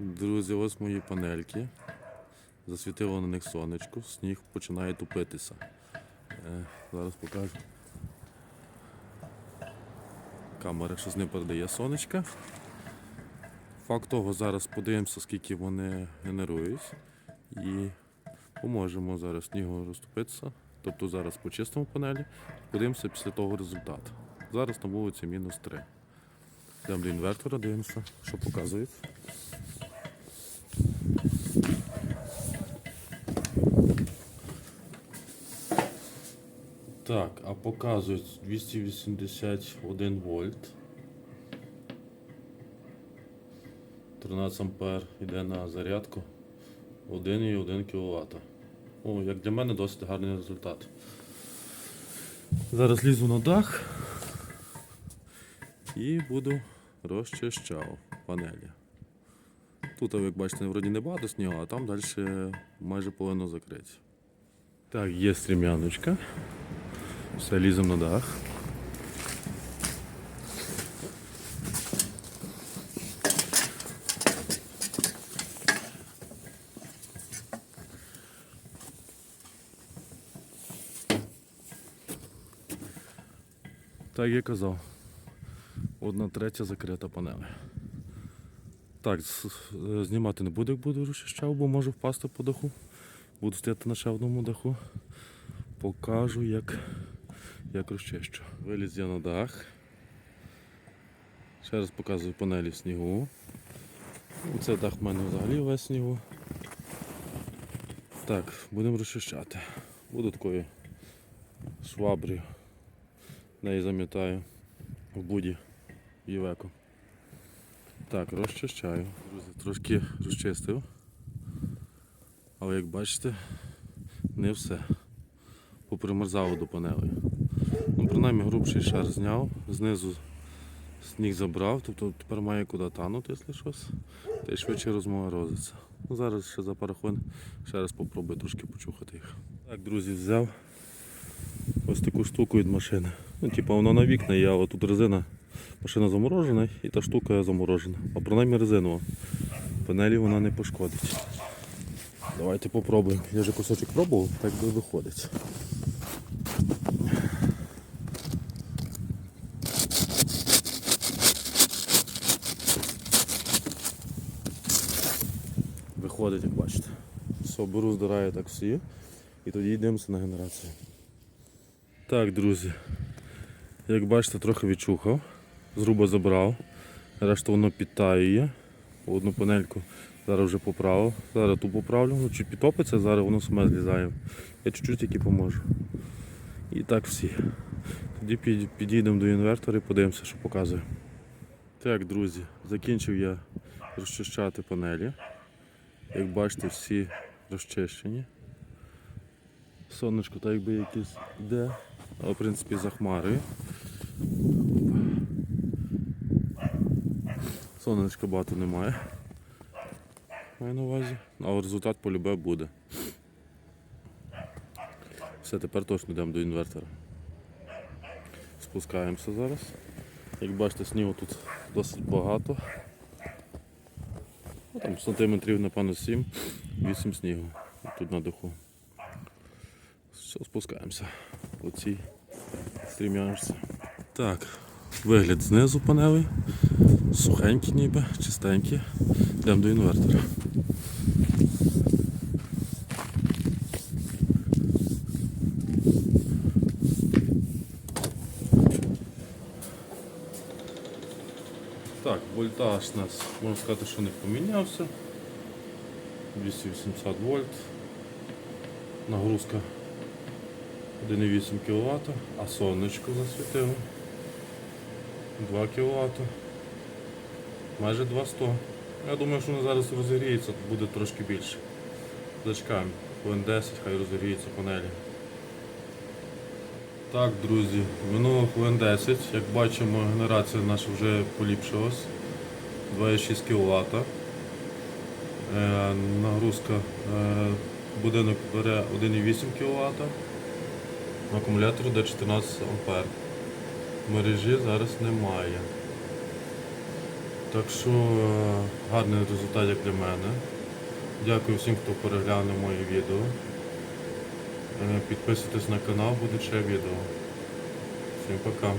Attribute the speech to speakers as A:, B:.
A: Друзі, ось мої панельки. Засвітило на них сонечко, сніг починає тупитися. Е, зараз покажу. Камера щось не передає сонечка. Факт того, зараз подивимося, скільки вони генерують. І поможемо зараз снігу розтопитися. Тобто зараз почистимо панелі, подивимося після того результат. Зараз на вулиці мінус 3. Йдемо до інвертора, дивимося, що показують. Так, а показують 281 вольт. 13 ампер йде на зарядку 1,1 кВт. О, як для мене досить гарний результат. Зараз лізу на дах і буду розчищав панелі. Тут, як бачите, вроді не багато снігу, а там далі майже половину закриті. Так, є стрім'яночка. Все, ліземо на дах. Так я казав. Одна третя закрита панели. Так, з- знімати не буду, як буду розчищав, бо можу впасти по даху. Буду стояти на ще одному даху. Покажу, як, як розчищу. Виліз я на дах. Ще раз показую панелі в снігу. Це дах в мене взагалі весь снігу. Так, будемо розчищати. Буду такою шваброю. Неї замітаю в буді Євеко. Так, розчищаю. Друзі, трошки розчистив. Але як бачите, не все. Попримерзало до панелей. Ну, принаймні грубший шар зняв, знизу сніг забрав, тобто тепер має куди танути, якщо щось, та й швидше розморозиться. Ну, зараз ще за пару ще раз попробую трошки почухати їх. Так, друзі, взяв ось таку штуку від машини. Ну, типу воно на вікна але тут резина. Машина заморожена і та штука заморожена. А принаймні резинова. Панелі вона не пошкодить. Давайте попробуємо. Я вже кусочок пробував, так виходить. Виходить, як бачите. Все, беру, здираю так всі. І тоді йдемося на генерацію. Так, друзі. Як бачите, трохи відчухав. Зруба забрав. Решту воно підтаює. Одну панельку зараз вже поправив. Зараз ту поправлю, ну, чуть підтопиться, зараз воно саме злізає. Я чуть-чуть тільки поможу. І так всі. Тоді підійдемо до інвертора і подивимося, що показує. Так, друзі, закінчив я розчищати панелі. Як бачите, всі розчищені. Сонечко так якби якесь йде, але в принципі за. Сонечка багато немає. Маю на увазі. Але результат полюбе буде. Все, тепер точно йдемо до інвертора. Спускаємося зараз. Як бачите, снігу тут досить багато. Ну, там сантиметрів, напевно, 7-8 снігу тут на духу. Все, спускаємося по цій стрім'яночці. Так, вигляд знизу панелей. Сухенькі ніби, чистенькі. Йдемо до інвертора. Так, вольтаж у нас, можна сказати, що не помінявся. 280 вольт. Нагрузка 1,8 кВт, а сонечко засвітило 2 кВт. Майже 200. Я думаю, що воно зараз розігріється, буде трошки більше. Зачекаємо, хвилин 10, хай розігріється панелі. Так, друзі, минуло хвилин 10. Як бачимо, генерація наша вже поліпшилась. 2,6 кВт. Е, нагрузка е, будинок бере 1,8 кВт. Акумулятор до 14 А. Мережі зараз немає. Так що е, гарний результат як для мене. Дякую всім, хто переглянув моє відео. Е, Підписуйтесь на канал, буде ще відео. Всім пока.